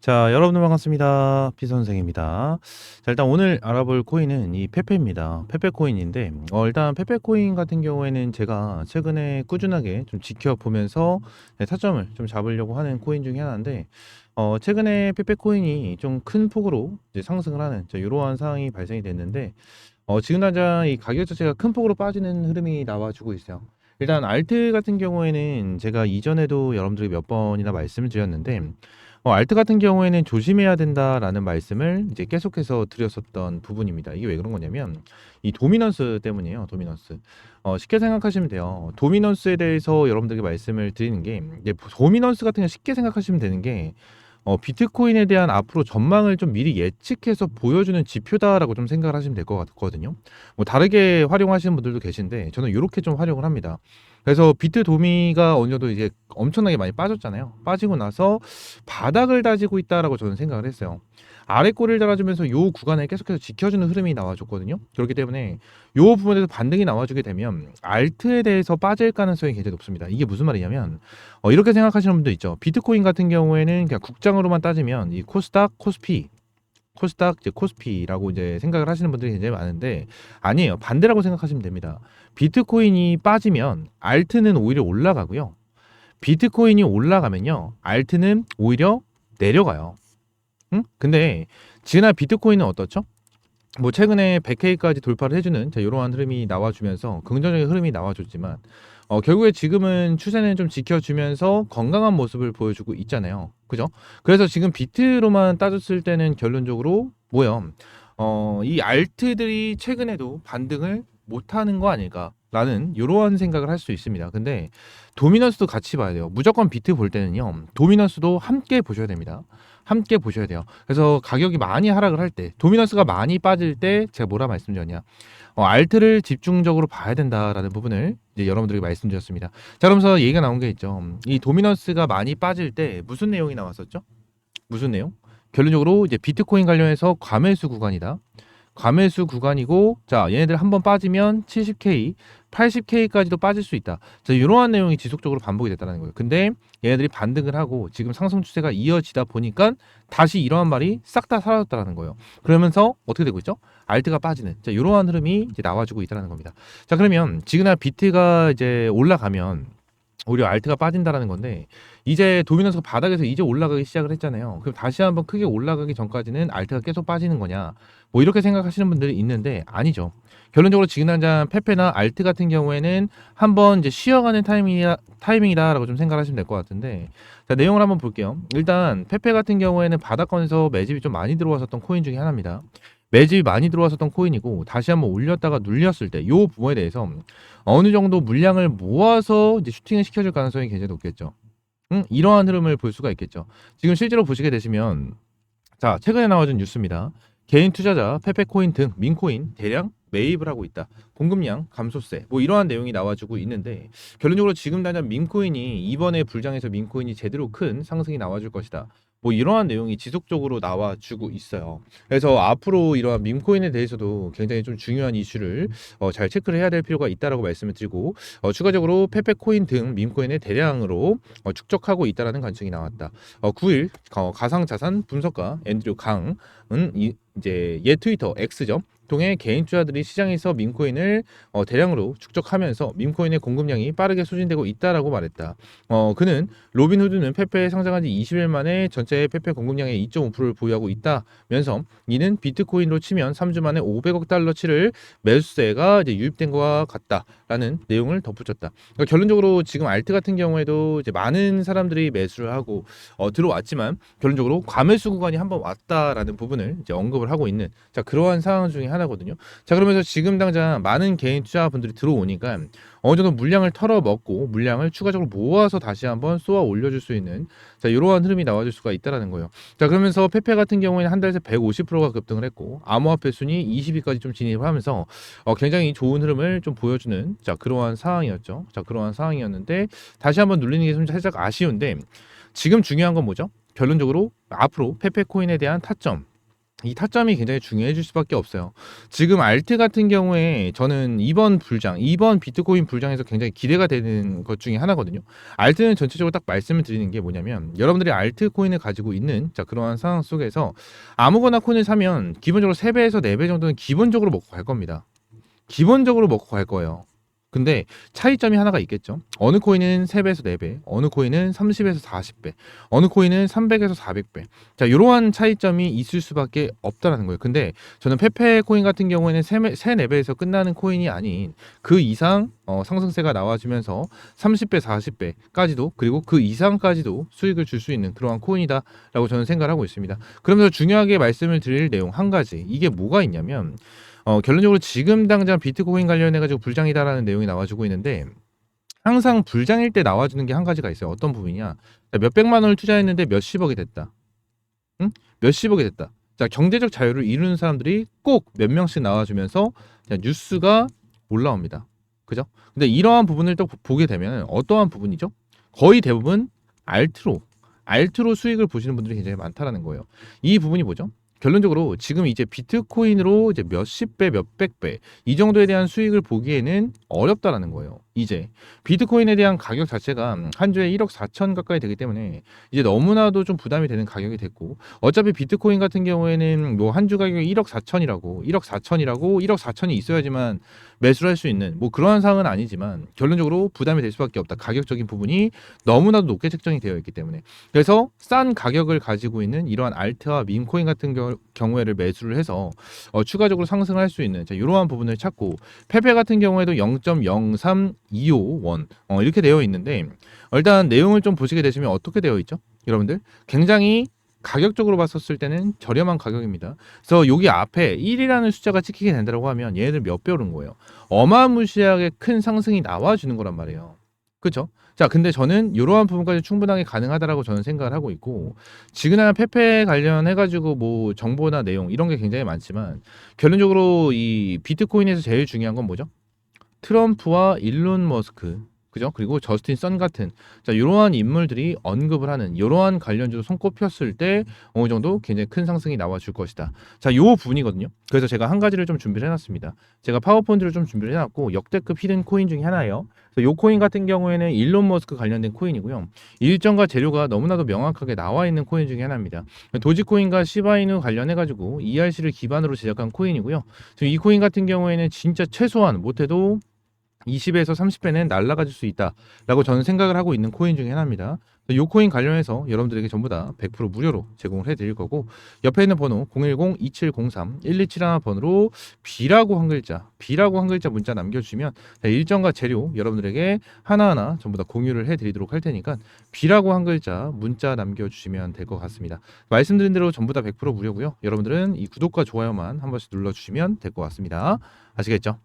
자, 여러분들 반갑습니다. 피 선생입니다. 자, 일단 오늘 알아볼 코인은 이 페페입니다. 페페 코인인데, 어, 일단 페페 코인 같은 경우에는 제가 최근에 꾸준하게 좀 지켜보면서 네, 타점을 좀 잡으려고 하는 코인 중에 하나인데, 어, 최근에 페페 코인이 좀 큰 폭으로 이제 상승을 하는 자, 이러한 상황이 발생이 됐는데, 어, 지금 당장 이 가격 자체가 큰 폭으로 빠지는 흐름이 나와주고 있어요. 일단 알트 같은 경우에는 제가 이전에도 여러분들에게 몇 번이나 말씀을 드렸는데, 어, 알트 같은 경우에는 조심해야 된다라는 말씀을 이제 계속해서 드렸었던 부분입니다. 이게 왜 그런 거냐면 이 도미넌스 때문이에요. 도미넌스. 어, 쉽게 생각하시면 돼요. 도미넌스에 대해서 여러분들에게 말씀을 드리는 게 이제 도미넌스 같은 거 쉽게 생각하시면 되는 게 어, 비트코인에 대한 앞으로 전망을 좀 미리 예측해서 보여주는 지표다라고 좀 생각을 하시면 될 것 같거든요. 뭐 다르게 활용하시는 분들도 계신데 저는 이렇게 좀 활용을 합니다. 그래서 비트 도미가 어느 정도 이제 엄청나게 많이 빠졌잖아요. 빠지고 나서 바닥을 다지고 있다라고 저는 생각을 했어요. 아래 꼬리를 달아주면서 요 구간을 계속해서 지켜주는 흐름이 나와줬거든요. 그렇기 때문에 요 부분에서 반등이 나와주게 되면 알트에 대해서 빠질 가능성이 굉장히 높습니다. 이게 무슨 말이냐면 어, 이렇게 생각하시는 분도 있죠. 비트코인 같은 경우에는 그냥 국장으로만 따지면 이 코스닥, 코스피 코스닥, 이제 코스피라고 이제 생각을 하시는 분들이 굉장히 많은데 아니에요. 반대라고 생각하시면 됩니다. 비트코인이 빠지면 알트는 오히려 올라가고요. 비트코인이 올라가면요. 알트는 오히려 내려가요. 응? 근데 지나 비트코인은 어떻죠? 뭐 최근에 100K까지 돌파를 해주는 자, 이러한 흐름이 나와주면서 긍정적인 흐름이 나와줬지만 어, 결국에 지금은 추세는 좀 지켜주면서 건강한 모습을 보여주고 있잖아요. 그죠? 그래서 지금 비트로만 따졌을 때는 결론적으로 뭐요? 어, 이 알트들이 최근에도 반등을 못하는 거 아닐까라는 이러한 생각을 할 수 있습니다. 근데 도미넌스도 같이 봐야 돼요. 무조건 비트 볼 때는요. 도미넌스도 함께 보셔야 됩니다. 함께 보셔야 돼요. 그래서 가격이 많이 하락을 할 때, 도미넌스가 많이 빠질 때 제가 뭐라 말씀드렸냐? 어, 알트를 집중적으로 봐야 된다라는 부분을 이제 여러분들에게 말씀드렸습니다. 자, 그러면서 얘기가 나온 게 있죠. 이 도미넌스가 많이 빠질 때 무슨 내용이 나왔었죠? 무슨 내용? 결론적으로 이제 비트코인 관련해서 과매수 구간이다. 과매수 구간이고 자 얘네들 한 번 빠지면 70K, 80K까지도 빠질 수 있다. 자 이러한 내용이 지속적으로 반복이 됐다는 거예요. 근데 얘네들이 반등을 하고 지금 상승 추세가 이어지다 보니까 다시 이러한 말이 싹 다 사라졌다는 거예요. 그러면서 어떻게 되고 있죠? 알트가 빠지는 자 이러한 흐름이 이제 나와주고 있다는 겁니다. 자 그러면 지그날 비트가 이제 올라가면 오히려 알트가 빠진다라는 건데 이제 도미넌스가 바닥에서 이제 올라가기 시작을 했잖아요. 그럼 다시 한번 크게 올라가기 전까지는 알트가 계속 빠지는 거냐? 뭐 이렇게 생각하시는 분들이 있는데 아니죠. 결론적으로 지금 당장 페페나 알트 같은 경우에는 한번 이제 쉬어가는 타이밍이다, 타이밍이다라고 좀 생각하시면 될 것 같은데 자 내용을 한번 볼게요. 일단 페페 같은 경우에는 바닥권에서 매집이 좀 많이 들어왔었던 코인 중에 하나입니다. 매집이 많이 들어왔었던 코인이고 다시 한번 올렸다가 눌렸을 때이 부분에 대해서 어느 정도 물량을 모아서 이제 슈팅을 시켜줄 가능성이 굉장히 높겠죠. 음, 이러한 흐름을 볼 수가 있겠죠. 지금 실제로 보시게 되시면 자 최근에 나와준 뉴스입니다. 개인 투자자 페페코인 등 민코인 대량 매입을 하고 있다. 공급량 감소세 뭐 이러한 내용이 나와주고 있는데 결론적으로 지금 당장 민코인이 이번에 불장에서 민코인이 제대로 큰 상승이 나와줄 것이다. 뭐 이러한 내용이 지속적으로 나와주고 있어요. 그래서 앞으로 이러한 밈코인에 대해서도 굉장히 좀 중요한 이슈를 어, 잘 체크를 해야 될 필요가 있다라고 말씀을 드리고 어, 추가적으로 페페코인 등 밈코인의 대량으로 어, 축적하고 있다라는 관측이 나왔다. 어, 9일 어, 가상자산 분석가 앤드류 강은 이, 이제 옛 트위터 X죠. 통해 개인 투자들이 시장에서 밈코인을 어, 대량으로 축적하면서 밈코인의 공급량이 빠르게 소진되고 있다라고 말했다. 어, 그는 로빈후드는 페페에 상장한 지 20일 만에 전체 페페 공급량의 2.5%를 보유하고 있다면서 이는 비트코인으로 치면 3주 만에 500억 달러치를 매수세가 이제 유입된 것과 같다라는 내용을 덧붙였다. 그러니까 결론적으로 지금 알트 같은 경우에도 이제 많은 사람들이 매수를 하고 어, 들어왔지만 결론적으로 과매수 구간이 한번 왔다라는 부분을 이제 언급을 하고 있는 자 그러한 상황 중에 하나 거든요. 자 그러면서 지금 당장 많은 개인 투자분들이 들어오니까 어느 정도 물량을 털어먹고 물량을 추가적으로 모아서 다시 한번 쏘아 올려줄 수 있는 자 이러한 흐름이 나와줄 수가 있다라는 거예요. 자 그러면서 페페 같은 경우에는 한 달새 150%가 급등을 했고 암호화폐 순위 20위까지 좀 진입하면서 어, 굉장히 좋은 흐름을 좀 보여주는 자 그러한 상황이었죠. 자 그러한 상황이었는데 다시 한번 눌리는 게 좀 살짝 아쉬운데 지금 중요한 건 뭐죠? 결론적으로 앞으로 페페 코인에 대한 타점 이 타점이 굉장히 중요해질 수밖에 없어요. 지금 알트 같은 경우에 저는 이번 불장, 이번 비트코인 불장에서 굉장히 기대가 되는 것 중에 하나거든요. 알트는 전체적으로 딱 말씀을 드리는 게 뭐냐면 여러분들이 알트 코인을 가지고 있는 자 그러한 상황 속에서 아무거나 코인을 사면 기본적으로 3배에서 4배 정도는 기본적으로 먹고 갈 겁니다. 기본적으로 먹고 갈 거예요. 근데 차이점이 하나가 있겠죠. 어느 코인은 3배에서 4배, 어느 코인은 30에서 40배, 어느 코인은 300에서 400배. 자, 이러한 차이점이 있을 수밖에 없다라는 거예요. 근데 저는 페페 코인 같은 경우에는 3, 4배에서 끝나는 코인이 아닌 그 이상 어, 상승세가 나와주면서 30배, 40배까지도 그리고 그 이상까지도 수익을 줄 수 있는 그러한 코인이다라고 저는 생각을 하고 있습니다. 그러면서 중요하게 말씀을 드릴 내용 한 가지 이게 뭐가 있냐면 어, 결론적으로 지금 당장 비트코인 관련해 가지고 불장이다라는 내용이 나와주고 있는데 항상 불장일 때 나와주는 게 한 가지가 있어요. 어떤 부분이냐? 자, 몇 백만 원을 투자했는데 몇십억이 됐다. 응? 몇십억이 됐다. 자, 경제적 자유를 이루는 사람들이 꼭 몇 명씩 나와주면서 자, 뉴스가 올라옵니다. 그죠? 근데 이러한 부분을 또 보게 되면 어떠한 부분이죠? 거의 대부분 알트로 알트로 수익을 보시는 분들이 굉장히 많다라는 거예요. 이 부분이 뭐죠? 결론적으로 지금 이제 비트코인으로 이제 몇십 배, 몇백 배 이 정도에 대한 수익을 보기에는 어렵다라는 거예요. 이제 비트코인에 대한 가격 자체가 한 주에 1억 4천 가까이 되기 때문에 이제 너무나도 좀 부담이 되는 가격이 됐고 어차피 비트코인 같은 경우에는 뭐 한 주 가격이 1억 4천이라고 1억 4천이라고 1억 4천이 있어야지만 매수를 할 수 있는 뭐 그러한 상황은 아니지만 결론적으로 부담이 될 수밖에 없다. 가격적인 부분이 너무나도 높게 책정이 되어 있기 때문에 그래서 싼 가격을 가지고 있는 이러한 알트와 민코인 같은 겨, 경우에를 매수를 해서 어, 추가적으로 상승할 수 있는 자, 이러한 부분을 찾고 페페 같은 경우에도 0.03 251 어, 이렇게 되어 있는데 일단 내용을 좀 보시게 되시면 어떻게 되어 있죠? 여러분들 굉장히 가격적으로 봤었을 때는 저렴한 가격입니다. 그래서 여기 앞에 1이라는 숫자가 찍히게 된다고 하면 얘네들 몇 배 오른 거예요. 어마무시하게 큰 상승이 나와주는 거란 말이에요. 그쵸? 자, 근데 저는 이러한 부분까지 충분하게 가능하다라고 저는 생각을 하고 있고 지그나 페페 관련해가지고 뭐 정보나 내용 이런 게 굉장히 많지만 결론적으로 이 비트코인에서 제일 중요한 건 뭐죠? 트럼프와 일론 머스크 그죠? 그리고 저스틴 선 같은 자 이러한 인물들이 언급을 하는 이러한 관련주로 손꼽혔을 때 어느 정도 굉장히 큰 상승이 나와줄 것이다. 자, 요 부분이거든요. 그래서 제가 한 가지를 좀 준비를 해놨습니다. 제가 파워포인트를 좀 준비를 해놨고 역대급 히든 코인 중에 하나예요. 그래서 요 코인 같은 경우에는 일론 머스크 관련된 코인이고요. 일정과 재료가 너무나도 명확하게 나와 있는 코인 중에 하나입니다. 도지코인과 시바이누 관련해 가지고 ERC를 기반으로 제작한 코인이고요. 지금 이 코인 같은 경우에는 진짜 최소한 못해도 20에서 30배는 날라가질 수 있다라고 저는 생각을 하고 있는 코인 중에 하나입니다. 이 코인 관련해서 여러분들에게 전부 다 100% 무료로 제공을 해드릴 거고 옆에 있는 번호 010-2703-1271 번호로 B라고 한 글자, B라고 한 글자 문자 남겨주시면 일정과 재료 여러분들에게 하나하나 전부 다 공유를 해드리도록 할 테니까 B라고 한 글자 문자 남겨주시면 될 것 같습니다. 말씀드린 대로 전부 다 100% 무료고요. 여러분들은 이 구독과 좋아요만 한 번씩 눌러주시면 될 것 같습니다. 아시겠죠?